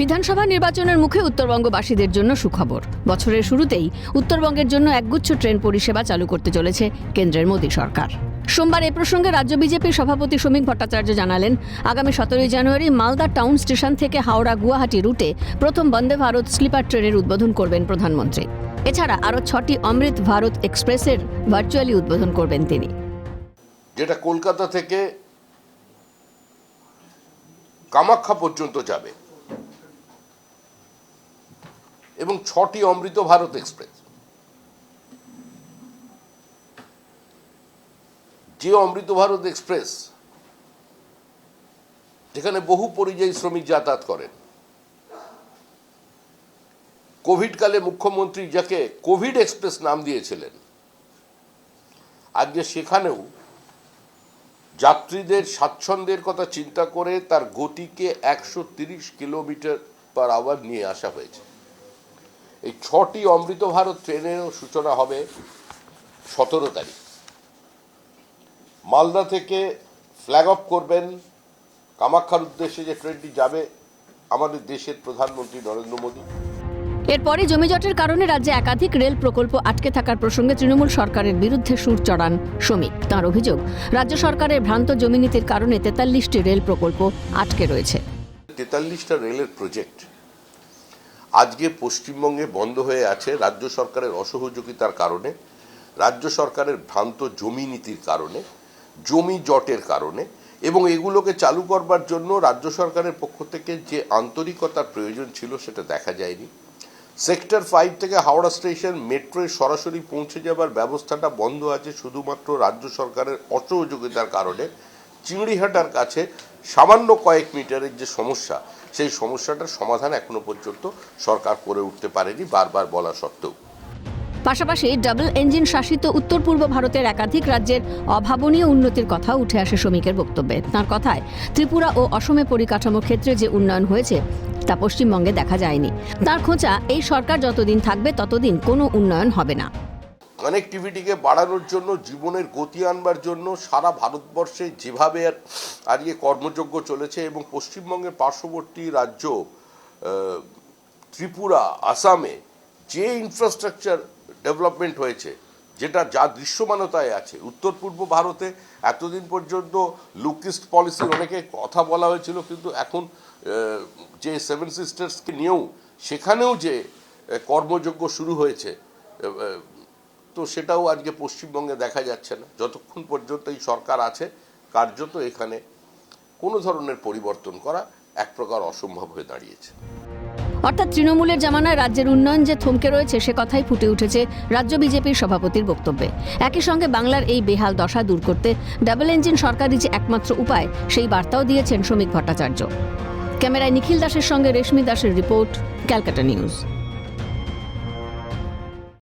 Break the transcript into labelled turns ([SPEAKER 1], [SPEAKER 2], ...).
[SPEAKER 1] বিধানসভা নির্বাচনের মুখে উত্তরবঙ্গবাসীদের জন্য সুখবর। বছরের শুরুতেই উত্তরবঙ্গের জন্য একগুচ্ছ ট্রেন পরিষেবা চালু করতে চলেছে কেন্দ্রের মোদী সরকার। সোমবার এ প্রসঙ্গে রাজ্য বিজেপির সভাপতি শ্রমিক ভট্টাচার্য জানালেন, আগামী সতেরোই জানুয়ারি মালদা টাউন স্টেশন থেকে হাওড়া গুয়াহাটি রুটে প্রথম বন্দে ভারত স্লিপার ট্রেনের উদ্বোধন করবেন প্রধানমন্ত্রী। এছাড়া আরও ছটি অমৃত ভারত এক্সপ্রেসের ভার্চুয়ালি উদ্বোধন করবেন তিনি।
[SPEAKER 2] যেটা কলকাতা থেকে কামাখ্যা পর্যন্ত যাবে। এবং ছটি অমৃত ভারত এক্সপ্রেস। যে অমৃত ভারত এক্সপ্রেস, যেখানে বহু পরিযায়ী শ্রমিক যাতায়াত করেন। কোভিড কালে মুখ্যমন্ত্রী যাকে কোভিড এক্সপ্রেস নাম দিয়েছিলেন আজকে সেখানেও যাত্রীদের স্বাচ্ছন্দ্যের কথা চিন্তা করে তার গতিকে একশো কিলোমিটার পার আওয়ার নিয়ে আসা হয়েছে। এই ছটি অমৃত ভারত ট্রেনেরও সূচনা হবে সতেরো তারিখ। মালদা থেকে ফ্ল্যাগ অফ করবেন। কামাখ্যার উদ্দেশ্যে যে ট্রেনটি যাবে আমাদের দেশের প্রধানমন্ত্রী নরেন্দ্র মোদী।
[SPEAKER 1] এরপরে জমিজটের কারণে রাজ্যে একাধিক রেল প্রকল্প আটকে থাকার প্রসঙ্গে তৃণমূল সরকারের বিরুদ্ধে সুর চড়ান শ্রমিক। তার অভিযোগ রাজ্য সরকারের ভ্রান্ত জমি নীতির কারণে তেতাল্লিশটি রেল প্রকল্প আটকে রয়েছে।
[SPEAKER 2] তেতাল্লিশটা রেলের প্রজেক্ট আজকে পশ্চিমবঙ্গে বন্ধ হয়ে আছে রাজ্য সরকারের অসহযোগিতার কারণে, রাজ্য সরকারের ভ্রান্ত জমি নীতির কারণে, জমি জটের কারণে এবং এগুলোকে চালু করবার জন্য রাজ্য সরকারের পক্ষ থেকে যে আন্তরিকতার প্রয়োজন ছিল সেটা দেখা যায়নি। সেক্টর ফাইভ থেকে হাওড়া স্টেশন মেট্রোয় সরাসরি পৌঁছে যাবার ব্যবস্থাটা বন্ধ আছে শুধুমাত্র রাজ্য সরকারের অসহযোগিতার কারণে। চিংড়িহাটার কাছে সামান্য কয়েক মিটারের যে সমস্যা, সেই সমস্যাটার সমাধান এখনও পর্যন্ত সরকার করে উঠতে পারেনি, বারবার বলা সত্ত্বেও।
[SPEAKER 1] পাশাপাশি ডাবল ইঞ্জিন শাসিত উত্তর পূর্ব ভারতের একাধিক রাজ্যের অভাবনীয় উন্নতির কথা উঠে আসে শ্রমিকের বক্তব্যে। তার কথায়, ত্রিপুরা ও অসমে পরিকাঠামো ক্ষেত্রে যে উন্নয়ন হয়েছে, তা পশ্চিমবঙ্গে দেখা যায়নি। তার খোঁচা, এই সরকার যতদিন থাকবে, ততদিন কোনো উন্নয়ন হবে না।
[SPEAKER 2] কানেক্টিভিটিকে বাড়ানোর জন্য, জীবনের গতি আনবার জন্য সারা ভারতবর্ষে যেভাবে আজকে কর্মযজ্ঞ চলেছে এবং পশ্চিমবঙ্গের পার্শ্ববর্তী রাজ্য ত্রিপুরা, আসামে যে ইনফ্রাস্ট্রাকচার ডেভেলপমেন্ট হয়েছে, যেটা যা দৃশ্যমানতায় আছে, উত্তর পূর্ব ভারতে এতদিন পর্যন্ত লুকিস্ট পলিসির অনেকে কথা বলা হয়েছিল, কিন্তু এখন যে সেভেন সিস্টার্সকে নিয়েও সেখানেও যে কর্মযজ্ঞ শুরু হয়েছে তো সেটাও আজকে পশ্চিমবঙ্গে দেখা যাচ্ছে না। যতক্ষণ পর্যন্ত এই সরকার আছে, কার্যত এখানে কোনো ধরনের পরিবর্তন করা এক প্রকার অসম্ভব হয়ে দাঁড়িয়েছে।
[SPEAKER 1] অর্থাৎ তৃণমূলের জামানায় রাজ্যের উন্নয়ন যে থমকে রয়েছে, সে কথাই ফুটে উঠেছে রাজ্য বিজেপির সভাপতির বক্তব্যে। একই সঙ্গে বাংলার এই বেহাল দশা দূর করতে ডাবল ইঞ্জিন সরকারই যে একমাত্র উপায়, সেই বার্তাও দিয়েছেন শ্রমিক ভট্টাচার্য। ক্যামেরায় নিখিল দাসের সঙ্গে রেশমি দাসের রিপোর্ট, ক্যালকাটা নিউজ।